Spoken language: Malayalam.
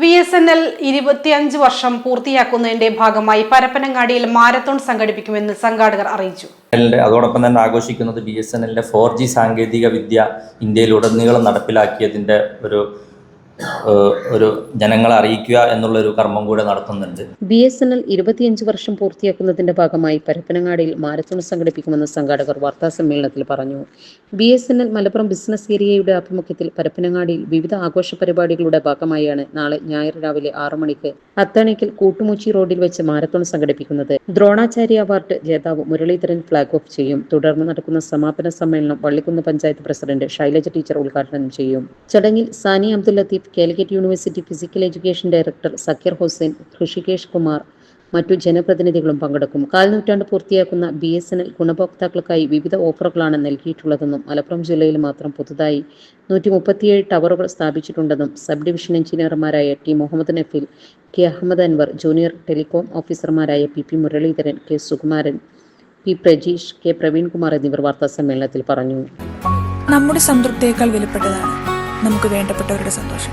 വി എസ് എൻ എൽ ഇരുപത്തിയഞ്ച് വർഷം പൂർത്തിയാക്കുന്നതിന്റെ ഭാഗമായി പരപ്പനങ്ങാടിയിൽ മാരത്തോൺ സംഘടിപ്പിക്കുമെന്ന് സംഘാടകർ അറിയിച്ചു. അതോടൊപ്പം തന്നെ ആഘോഷിക്കുന്നത് ബി എസ് എൻ എല്ലിന്റെ ഫോർ ജി സാങ്കേതിക വിദ്യ ഇന്ത്യയിലുടനീളം നടപ്പിലാക്കിയതിന്റെ ഒരു ഒരു ജനങ്ങളെ അറിയിക്കുക എന്നുള്ള ഒരു കർമ്മം കൂടെ നടത്തുന്നുണ്ട്. ബി എസ് എൻ എൽ ഇരുപത്തിയഞ്ച് വർഷം പൂർത്തിയാക്കുന്നതിന്റെ ഭാഗമായി പരപ്പനങ്ങാടിയിൽ മാരത്തോൺ സംഘടിപ്പിക്കുമെന്ന് സംഘാടകർ വാർത്താ സമ്മേളനത്തിൽ പറഞ്ഞു. B S N L Malappuram business ഏരിയയുടെ ആഭിമുഖ്യത്തിൽ പരപ്പനങ്ങാടിയിൽ വിവിധ ആഘോഷ പരിപാടികളുടെ ഭാഗമായാണ് നാളെ ഞായർ രാവിലെ ആറു മണിക്ക് അത്താണിക്കൽ കൂട്ടുമൂച്ചി റോഡിൽ വെച്ച് മാരത്തോൺ സംഘടിപ്പിക്കുന്നത്. ദ്രോണാചാര്യ അവാർഡ് ജേതാവ് മുരളീധരൻ ഫ്ളാഗ് ഓഫ് ചെയ്യും. തുടർന്ന് നടക്കുന്ന സമാപന സമ്മേളനം വള്ളിക്കുന്ന് പഞ്ചായത്ത് പ്രസിഡന്റ് ശൈലജ ടീച്ചർ ഉദ്ഘാടനം ചെയ്യും. ചടങ്ങിൽ Sani Abdul Latheef Calicut university physical education director Zakir Hussain Rishikesh Kumar മറ്റു ജനപ്രതിനിധികളും പങ്കെടുക്കും. കാൽനൂറ്റാണ്ട് പൂർത്തിയാക്കുന്ന ബി എസ് എൻ എൽ ഗുണഭോക്താക്കൾക്കായി വിവിധ ഓഫറുകളാണ് നൽകിയിട്ടുള്ളതെന്നും മലപ്പുറം ജില്ലയിൽ മാത്രം പുതുതായി നൂറ്റി മുപ്പത്തിയേഴ് ടവറുകൾ സ്ഥാപിച്ചിട്ടുണ്ടെന്നും sub division എഞ്ചിനീയർമാരായ T Muhammad Nafeel K Ahammad Anwar junior telecom ഓഫീസർമാരായ P P Muraleedharan K Sukumaran P Prajeesh K Praveenkumar എന്നിവർ വാർത്താ സമ്മേളനത്തിൽ പറഞ്ഞു. നമ്മുടെ സംതൃപ്തിയേക്കാൾ വിലപ്പെട്ടതാണ് നമുക്ക് വേണ്ടപ്പെട്ടവരുടെ സന്തോഷം.